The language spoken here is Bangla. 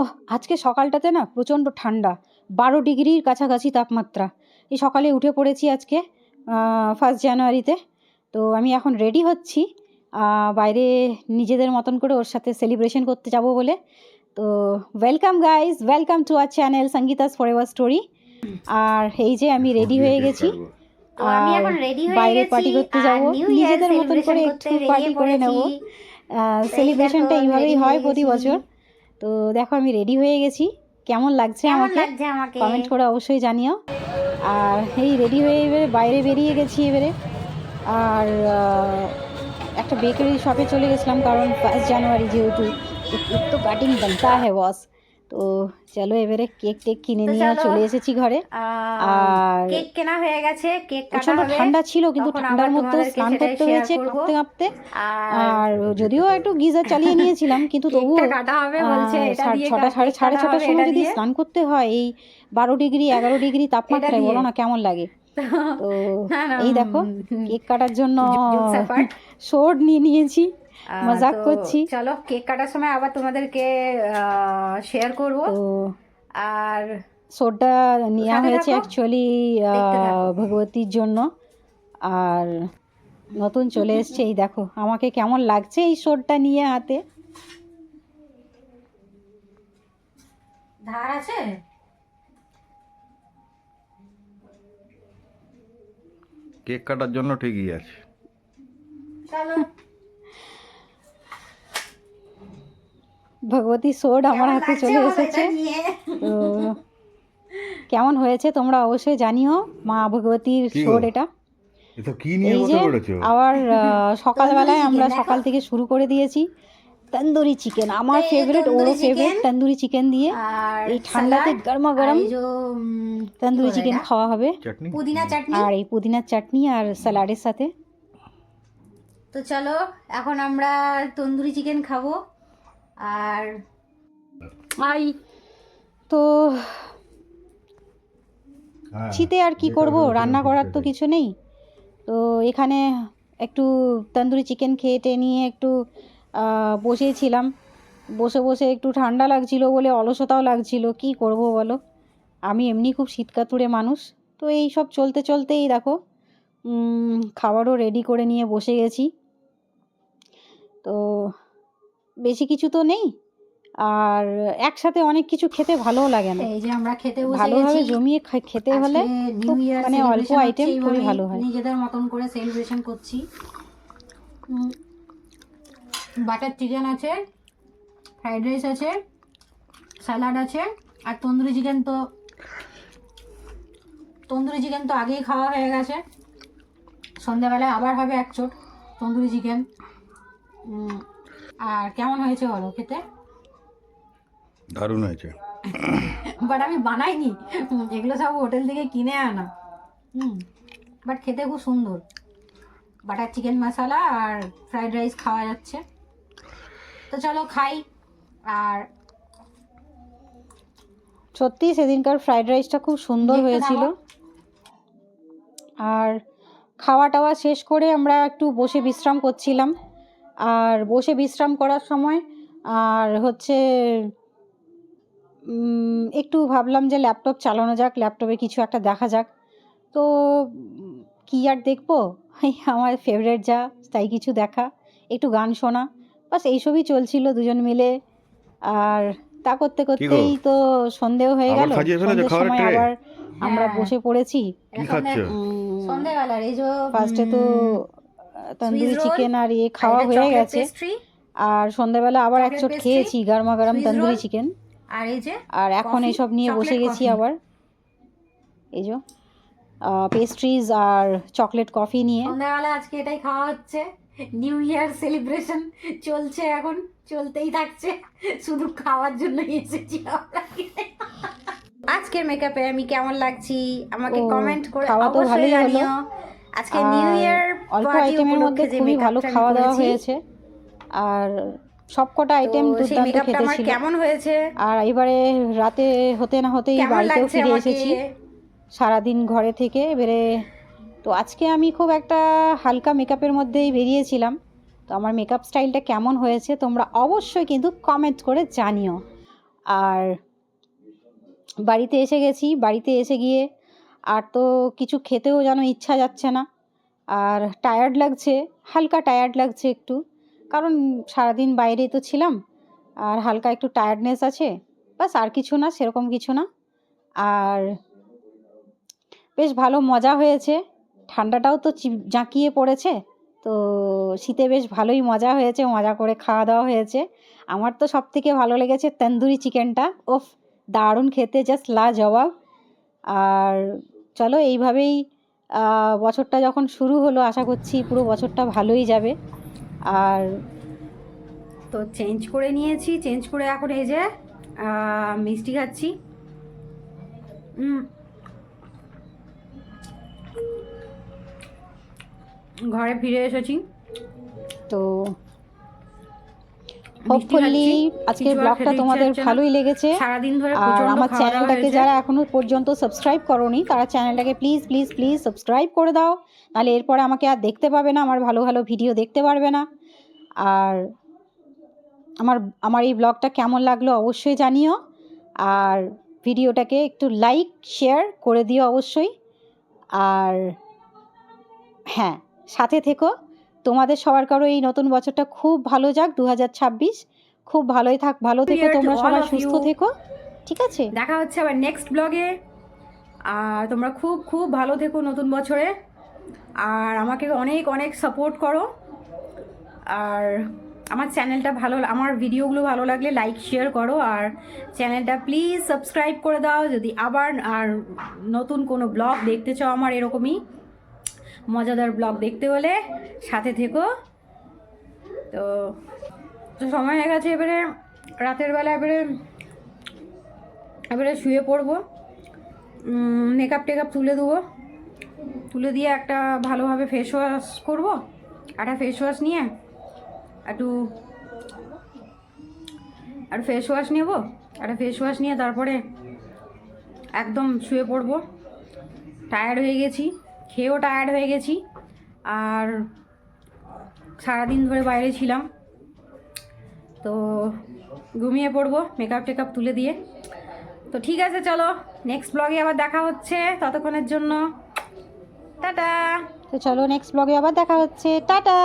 ওহ আজকে সকালটাতে না প্রচণ্ড ঠান্ডা বারো ডিগ্রির কাছাকাছি তাপমাত্রা। এই সকালে উঠে পড়েছি আজকে ফার্স্ট জানুয়ারিতে তো আমি এখন রেডি হচ্ছি বাইরে নিজেদের মতন করে ওর সাথে সেলিব্রেশন করতে যাব বলে। তো welcome guys welcome to our channel Sangeetas for ever story আর এই যে আমি রেডি হয়ে গেছি আমি আর রেডি বাইরে গেছি party করতে যাব। নিজেদের মতন করে একটু বেরিয়ে করে নেব। সেলিব্রেশনটা এইভাবেই হয় প্রতি বছর। তো দেখো আমি রেডি হয়ে গেছি। কেমন লাগছে আমাকে? কমেন্ট করে অবশ্যই জানিও। আর এই রেডি হয়ে এবারে বাইরে বেরিয়ে গেছি এবারে। আর একটা বেকারি শপে চলে গেছিলাম কারণ ফার্স্ট জানুয়ারি যেহেতু একটু তো কাটিং বানতা হ্যাঁ বস। তো চলো এবারে কেক টেক কিনে নিয়ে চলে এসেছি ঘরে। আর কেক কেনা হয়ে গেছে কেক কাটা প্রচণ্ড ঠান্ডা ছিল কিন্তু ঠান্ডার তোমাদেরকে স্নান করতে হয়েছে। কাঁপতে কাঁপতে। আর যদিও একটু গিজার চালিয়ে নিয়েছিলাম কিন্তু তবুও কাটা হবে বলছে এটা সাড়ে দিয়ে ছটা সাড়ে সাড়ে ছটার সময় যদি স্নান করতে হয় এই বারো ডিগ্রি এগারো ডিগ্রি তাপমাত্রায় বলো না কেমন লাগে? তো এই দেখো কেক কাটার জন্য শোট নিয়ে নিয়েছি। মজাক করছি। চলো কেক কাটার সময় আবার তোমাদেরকে শেয়ার করব। আর শোটটা নেওয়া হয়েছে অ্যাকচুয়ালি ভগবতীর জন্য। আর নতুন চলে এসছে এই দেখো আমাকে কেমন লাগছে এই শোটটা নিয়ে হাতে? ধার আছে? কেক কাটার জন্য ঠিকই আছে। চলো। ভগবতী শোট আমার হাতে চলে এসেছে। তো কেমন হয়েছে তোমরা অবশ্যই জানিও মা ভগবতীর? শোট এটা। এ তো কি নিয়ে এই যে আবার সকালবেলায় আমরা সকাল থেকে শুরু করে দিয়েছি। তন্দুরি চিকেন আমার ফেভারিট ওরও ফেভারিট তন্দুরি চিকেন দিয়ে। আর এই ঠান্ডাতে গরমা গরম তন্দুরি চিকেন খাওয়া হবে। পুদিনা চাটনি? আর এই পুদিনার চাটনি আর স্যালাডের সাথে। তো চলো এখন আমরা তন্দুরি চিকেন খাব। আর আই তো হ্যাঁ, শীতে আর কি করব? রান্না করার তো কিছু নেই। তো এখানে একটু তন্দুরি চিকেন খেয়ে টেয়ে নিয়ে একটু বসেছিলাম। বসে বসে একটু ঠান্ডা লাগছিল বলে অলসতাও লাগছিল। কি করব বলো? আমি এমনি খুব শীতকাতুরে মানুষ। তো এই সব চলতে চলতেই দেখো খাবারও রেডি করে নিয়ে বসে গেছি। তো বেশি কিছু তো নেই। আর একসাথে অনেক কিছু খেতে ভালোও লাগে না। এই যে আমরা খেতে বসে ভালোভাবে জমিয়ে খেতে হলে মানে অল্প আইটেম খুবই ভালো হয়। নিজেদের মতন করে সেলিব্রেশন করছি। বাটার চিকেন আছে ফ্রাইড রাইস আছে স্যালাড আছে আর তন্দুরি চিকেন তো তন্দুরি চিকেন তো আগেই খাওয়া হয়ে গেছে। সন্ধ্যাবেলায় আবার হবে এক চোট তন্দুরি চিকেন আর কেমন হয়েছে বলো খেতে? দারুণ হয়েছে। বাট আমি বানাইনি। এগুলো সব হোটেল থেকে কিনে আনা। হুম বাট খেতে খুব সুন্দর। বাটার চিকেন মশলা আর ফ্রাইড রাইস খাওয়া যাচ্ছে। তো চলো খাই আর সত্যি সেদিনকার ফ্রাইড রাইসটা খুব সুন্দর হয়েছিল। আর খাওয়া টাওয়া শেষ করে আমরা একটু বসে বিশ্রাম করছিলাম। আর বসে বিশ্রাম করার সময় আর হচ্ছে একটু ভাবলাম যে ল্যাপটপ চালানো যাক ল্যাপটপে কিছু একটা দেখা যাক। তো কী আর দেখব? আমার ফেভারেট যা তাই কিছু দেখা একটু গান শোনা বাস এইসবই চলছিল দুজন মিলে। আর তা করতে করতেই তো সন্ধেও হয়ে গেল। খাবারের সময় আবার আমরা হ্যাঁ। বসে পড়েছি। সন্ধ্যেবেলার এই যে ফার্স্টে তো তন্দুরি চিকেন আর ইয়ে খাওয়া হয়ে গেছে। আর সন্ধ্যাবেলা আবার এক চোট খেয়েছি গরমা গরম তন্দুরি চিকেন আর এই যে আর এখন এসব নিয়ে বসে গেছি আবার। এই যে পেস্ট্রিজ আর চকলেট কফি নিয়ে। সন্ধ্যাবেলা আজকে এটাই খাওয়া হচ্ছে। নিউ ইয়ার সেলিব্রেশন চলছে এখন চলতেই থাকছে। শুধু খাওয়ার জন্য এসেছি আমরা। আজকের মেকআপে আমি কেমন লাগছি? আমাকে কমেন্ট করে অবশ্যই জানিও। আজকে নিউ ইয়ার অল্প আইটেমের মধ্যে খুবই ভালো খাওয়া দাওয়া হয়েছে। আর সবকটা আইটেম দুর্দান্ত মেকআপটা খেতে কেমন হয়েছে? আর এবারে রাতে হতে না হতেই বাড়িতেও ফিরে এসেছি। সারাদিন ঘরে থেকে এবারে তো আজকে আমি খুব একটা হালকা মেকআপের মধ্যেই বেরিয়েছিলাম। তো আমার মেকআপ স্টাইলটা কেমন হয়েছে তোমরা অবশ্যই কিন্তু কমেন্ট করে জানিও। আর বাড়িতে এসে গেছি বাড়িতে এসে গিয়ে আর তো কিছু খেতেও যেন ইচ্ছা যাচ্ছে না। আর টায়ার্ড লাগছে, হালকা টায়ার্ড লাগছে একটু। কারণ সারাদিন বাইরে তো ছিলাম, আর হালকা একটু টায়ার্ডনেস আছে বাস আর কিছু না, সেরকম কিছু না। আর বেশ ভালো মজা হয়েছে, ঠান্ডাটাও তো জাঁকিয়ে পড়েছে, তো শীতে বেশ ভালোই মজা হয়েছে, মজা করে খাওয়া দাওয়া হয়েছে। আমার তো সব থেকে ভালো লেগেছে তন্দুরি চিকেনটা, ওফ, দারুণ খেতে জাস্ট লাজবাব। আর চলো এইভাবেই বছরটা যখন শুরু হলো, আশা করছি পুরো বছরটা ভালোই যাবে। আর তো চেঞ্জ করে নিয়েছি চেঞ্জ করে এখন এই যে মিষ্টি খাচ্ছি। ঘরে ফিরে এসেছি। তো হোপফুলি আজকের ব্লগটা তোমাদের ভালোই লেগেছে। সারাদিন ধরে আর আমার চ্যানেলটাকে যারা এখনও পর্যন্ত সাবস্ক্রাইব করোনি তারা চ্যানেলটাকে প্লিজ প্লিজ প্লিজ সাবস্ক্রাইব করে দাও। নাহলে এরপরে আমাকে আর দেখতে পাবে না আমার ভালো ভালো ভিডিও দেখতে পারবে না। আর আমার আমার এই ব্লগটা কেমন লাগল অবশ্যই জানিও। আর ভিডিওটাকে একটু লাইক শেয়ার করে দিও অবশ্যই। আর হ্যাঁ সাথে থেকো। তোমাদের সবার কারও এই নতুন বছরটা খুব ভালো যাক দু হাজার ছাব্বিশ। খুব ভালোই থাক ভালো থেকো তোমরা সবাই সুস্থ থেকো। ঠিক আছে? দেখা হচ্ছে আবার নেক্সট ব্লগে আর তোমরা খুব খুব ভালো থেকো নতুন বছরে। আর আমাকে অনেক অনেক সাপোর্ট করো। আর আমার চ্যানেলটা ভালো আমার ভিডিওগুলো ভালো লাগলে লাইক শেয়ার করো। আর চ্যানেলটা প্লিজ সাবস্ক্রাইব করে দাও। যদি আবার আর নতুন কোনো ব্লগ দেখতে চাও আমার এরকমই। মজাদার ব্লগ দেখতে হলে সাথে থেকো। তো তো সময় হয়ে গেছে, এবারে রাতের বেলা এবারে এবারে শুয়ে পড়ব। মেকআপ টেকআপ তুলে দেবো। তুলে দিয়ে একটা ভালোভাবে ফেস ওয়াশ করব। একটা ফেস ওয়াশ নিয়ে একটু আর ফেস ওয়াশ নেব। একটা ফেস ওয়াশ নিয়ে তারপরে একদম শুয়ে পড়ব। টায়ার্ড হয়ে গেছি। খেয়েও টায়ার্ড হয়ে গেছি। আর সারাদিন ধরে বাইরে ছিলাম। তো ঘুমিয়ে পড়ব মেকআপ টেকআপ তুলে দিয়ে। তো ঠিক আছে, চলো নেক্সট ব্লগে আবার দেখা হচ্ছে ততক্ষণের জন্য। টাটা! তো চলো নেক্সট ব্লগে আবার দেখা হচ্ছে। টাটা!